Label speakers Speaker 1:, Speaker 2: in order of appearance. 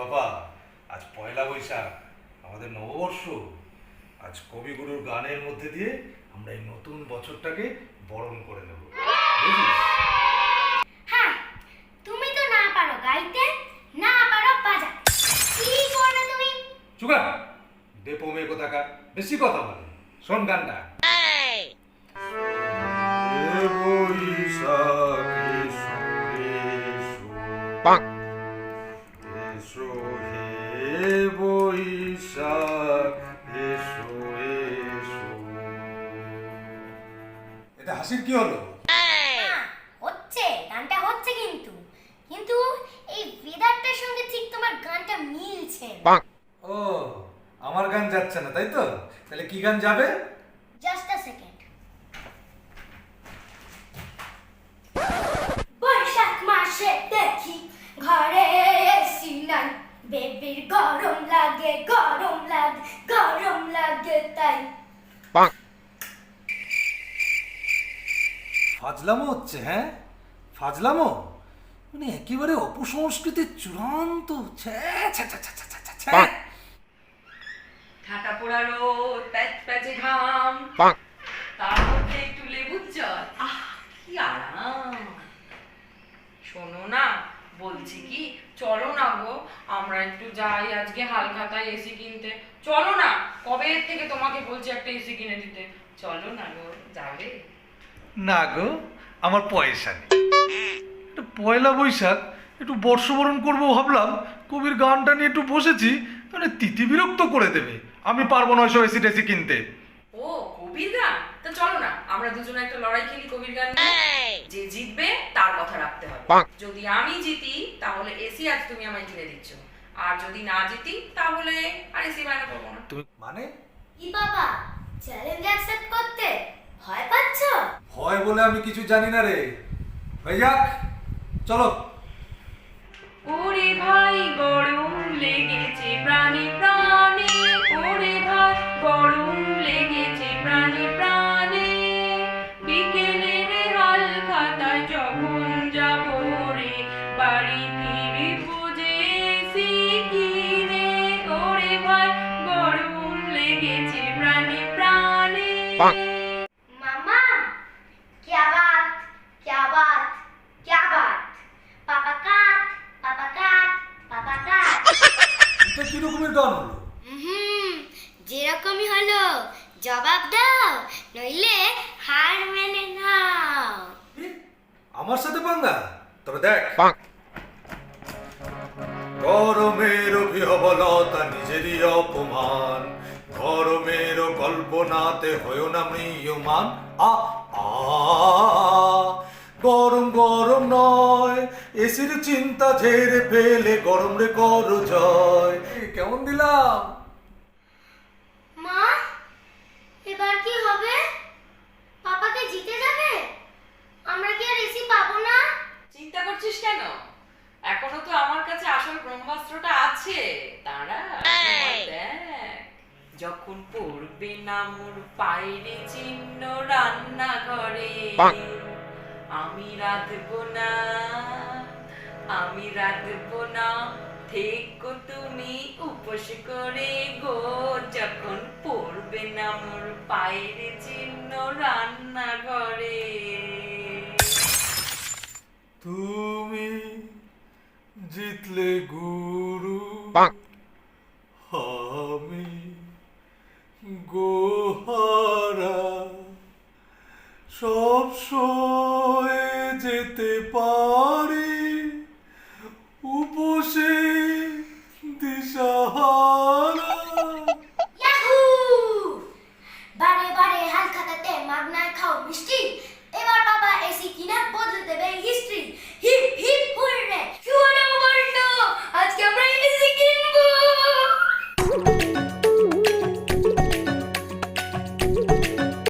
Speaker 1: বাবা আজ পয়লা বৈশাখ আমাদের নববর্ষ। আজ কবিগুরুর গানের মধ্যে দিয়ে আমরা এই নতুন বছরটাকে বরণ করে নেব।
Speaker 2: হ্যাঁ তুমি তো না পারো গাইতে না পারো বাজাতে। কি করবে তুমি?
Speaker 1: চুকা ডেপো মেয়ে বেশি কথা বলে। শোন গানটা। এসো বৈশাখ এসো এসো এটা হাসির কি হলো?
Speaker 2: হ্যাঁ, হচ্ছে গানটা হচ্ছে কিন্তু। কিন্তু এই বেদারটার সঙ্গে ঠিক তোমার গানটা মিলছে
Speaker 1: ও আমার গান যাচ্ছে না তাই তো? তাহলে কি গান যাবে
Speaker 2: জাস্ট আ সেকেন্ড বৈশাখ মাসে দেখি ঘরে এসি নাই বেবির গরম লাগে গরম লাগে গরম লাগে তাই
Speaker 1: ফাজলামো হচ্ছে হ্যাঁ? ফাজলামো? মানে একেবারে অপসংস্কৃতির চূড়ান্ত ছ্যা, ছ্যা, ছ্যা, ছ্যা, ছ্যা, ছ্যা, ছ্যা, ছ্যা।
Speaker 3: ঠাটা পোড়া রোদ প্যাচ প্যাচে ঘাম। তার মধ্যে একটু লেবুর জল। আহ কি আরাম। শোনো না বলছি কি? চলো না গো আমরা একটু যাই আজকে হালখাতায় এসি কিনতে। চলো না কবে থেকে তোমাকে বলছি একটা এসি কিনে দিতে? চলো না গো যাবে?
Speaker 1: না গো। আমার পয়সা নেই। পয়লা বৈশাখ একটু বর্ষবরণ করব ভাবলাম কবির গানটা নিয়ে একটু বসেছি মানে তিতি বিরক্ত করে দেবে। আমি পারব না ওইসব এসি টেসি কিনতে।
Speaker 3: ও কবির গান? তা চলো না আমরা দুজনে একটা লড়াই খেলি কবির গান যে জিতবে তার কথা রাখতে হবে। যদি আমি জিতি তাহলে এসি আজ তুমি আমায় কিনে দিচ্ছ। আর যদি না জিতি তাহলে আর এসি বায়না করব না।
Speaker 1: তুমি মানে?
Speaker 2: ই বাবা চ্যালেঞ্জ
Speaker 1: বলে আমি কিছু জানি না রে। হয়ে যাক চলো।
Speaker 3: ওরে ভাই গরম লেগেছে প্রাণে প্রাণে। ওরে ভাই গরম লেগেছে প্রাণে প্রাণে। বিকেলের হাল খাতায় যখন যাব রে বাড়ি কিনে ওরে ভাই গরম লেগেছে প্রাণে প্রাণে।
Speaker 1: কি হলো
Speaker 2: হুম যেরকমই হলো জবাব দাও নইলে হার মেনে নাও।
Speaker 1: আমার সাথে পাঙ্গা? তবে দেখ। গরমের বিহবলতা নিজেরই অপমান। গরমের কল্পনাতে হয়েও না মৃয়মান এসির চিন্তা ঝেড়ে ফেলে গরম রে কর জয়। কেমন দিলাম?
Speaker 2: মা এবার কি হবে? পাপাকে জিতে যাবে? আমরা কি আর এসি পাবো না?
Speaker 3: চিন্তা করছিস কেন? এখনও তো আমার কাছে আসল ব্রহ্মাস্ত্রটা আছে। তারা যখন পড়বে না মোর পায়ের চিহ্ন রান্না করে আমি রাঁধবো না। আমি রাঁধবো না। থেকো তুমি উপোস করে গো। যখন পড়বে না মোর পায়ের চিহ্ন রান্না ঘরে
Speaker 1: তুমি জিতলে গুরু। আমি গোহারা। সব সয়ে যেতে পার।